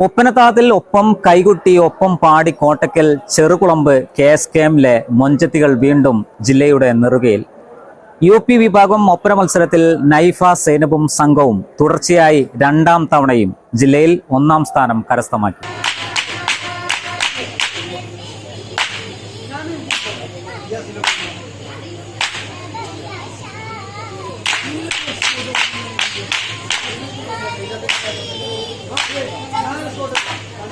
ഒപ്പനത്താത്തിൽ ഒപ്പം കൈകുട്ടി ഒപ്പം പാടി Kottakkal Cherukulamb K S K എമ്മിലെ മൊഞ്ചത്തികൾ വീണ്ടും ജില്ലയുടെ നെറുകയിൽ. യു പി വിഭാഗം ഒപ്പന മത്സരത്തിൽ നൈഫ സൈനബും സംഘവും തുടർച്ചയായി രണ്ടാം തവണയും ജില്ലയിൽ ഒന്നാം സ്ഥാനം കരസ്ഥമാക്കി.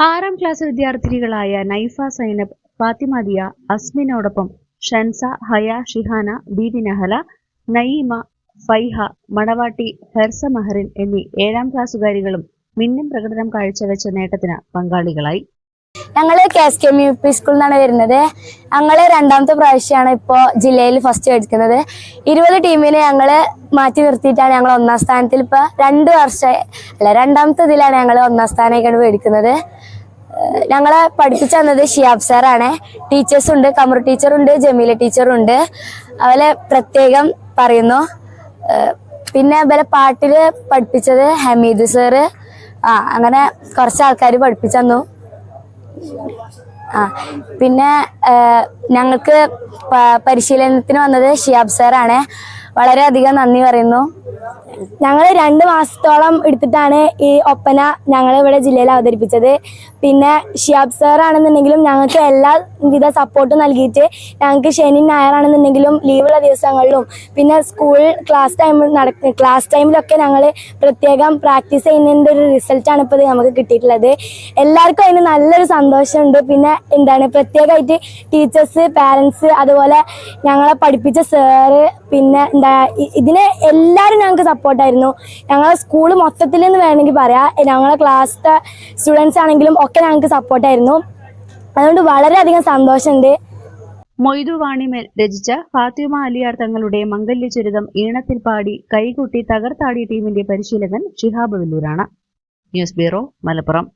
ആറാം ക്ലാസ് വിദ്യാർത്ഥിനികളായ നൈഫ സൈനബ് ഫാത്തിമദിയ അസ്മിനോടൊപ്പം ഷൻസ ഹയ ഷിഹാന ബീബി നഹല നയീമ ഫൈഹ മണവാട്ടി ഹെർസ മഹറിൻ എന്നീ ഏഴാം ക്ലാസ്സുകാരികളും മിന്നും പ്രകടനം കാഴ്ചവെച്ച നേട്ടത്തിന് പങ്കാളികളായി. ഞങ്ങൾ K S K M U P സ്കൂളിൽ നിന്നാണ് വരുന്നത്. ഞങ്ങൾ രണ്ടാമത്തെ പ്രാവശ്യമാണ് ഇപ്പോൾ ജില്ലയിൽ ഫസ്റ്റ് എടുക്കുന്നത് ഇരുപത് ടീമിനെ ഞങ്ങൾ മാറ്റി നിർത്തിയിട്ടാണ് ഞങ്ങൾ ഒന്നാം സ്ഥാനത്തിൽ ഇപ്പൊ രണ്ട് വർഷം അല്ല രണ്ടാമത്തെ ഇതിലാണ് ഞങ്ങൾ ഒന്നാം സ്ഥാനമൊക്കെയാണ് മേടിക്കുന്നത് ഞങ്ങളെ പഠിപ്പിച്ചു തന്നത് ഷിയാബ് സാറാണ്. ടീച്ചേഴ്സ് ഉണ്ട് കമർ ടീച്ചറുണ്ട് ജമീല ടീച്ചറുണ്ട് അവരെ പ്രത്യേകം പറയുന്നു. പിന്നെ ഇവരെ പാട്ടിൽ പഠിപ്പിച്ചത് ഹമീദ് സാറ് ആ അങ്ങനെ കുറച്ച് ആൾക്കാർ പഠിപ്പിച്ചു തന്നു. ആ പിന്നെ ഞങ്ങൾക്ക് പരിശീലനത്തിന് വന്നത് ഷിയാബ് സാറാണ് വളരെയധികം നന്ദി പറയുന്നു. ഞങ്ങൾ രണ്ട് മാസത്തോളം എടുത്തിട്ടാണ് ഈ ഒപ്പന ഞങ്ങൾ ഇവിടെ ജില്ലയിൽ അവതരിപ്പിച്ചത്. പിന്നെ ഷിയാബ് സാറാണെന്നുണ്ടെങ്കിലും ഞങ്ങൾക്ക് എല്ലാവിധ സപ്പോർട്ടും നൽകിയിട്ട് ഞങ്ങൾക്ക് ശനി ഞായറാണെന്നുണ്ടെങ്കിലും ലീവുള്ള ദിവസങ്ങളിലും പിന്നെ സ്കൂൾ ക്ലാസ് ടൈമിൽ നട ക്ലാസ് ടൈമിലൊക്കെ ഞങ്ങൾ പ്രത്യേകം പ്രാക്ടീസ് ചെയ്യുന്നതിന്റെ ഒരു റിസൾട്ടാണ് ഇപ്പോൾ നമുക്ക് കിട്ടിയിട്ടുള്ളത്. എല്ലാവർക്കും അതിന് നല്ലൊരു സന്തോഷമുണ്ട്. പിന്നെ എന്താണ് പ്രത്യേകമായിട്ട് ടീച്ചേഴ്സ് പാരൻസ് അതുപോലെ ഞങ്ങളെ പഠിപ്പിച്ച സാറ് പിന്നെ എന്താ ഇതിനെ എല്ലാവരും ഞങ്ങൾക്ക് സപ്പോർട്ടായിരുന്നു ഞങ്ങളെ സ്കൂൾ മൊത്തത്തിൽ എന്ന് വേണമെങ്കിൽ പറയാം. ഞങ്ങളെ ക്ലാസ്സിലെ സ്റ്റുഡൻസ് ആണെങ്കിലും ഒക്കെ ഞങ്ങൾക്ക് സപ്പോർട്ടായിരുന്നു അതുകൊണ്ട് വളരെയധികം സന്തോഷമുണ്ട്. മൊയ്തു വാണിമേൽ രചിച്ച ഫാത്തിമ അലിയാർ തങ്ങളുടെ മംഗല്യ ചുരിതം ഈണത്തിൽ പാടി കൈകൂട്ടി തകർത്താടിയ ടീമിന്റെ പരിശീലകൻ ഷിഹാബ് വെല്ലൂരാണ്. News bureau Malappuram.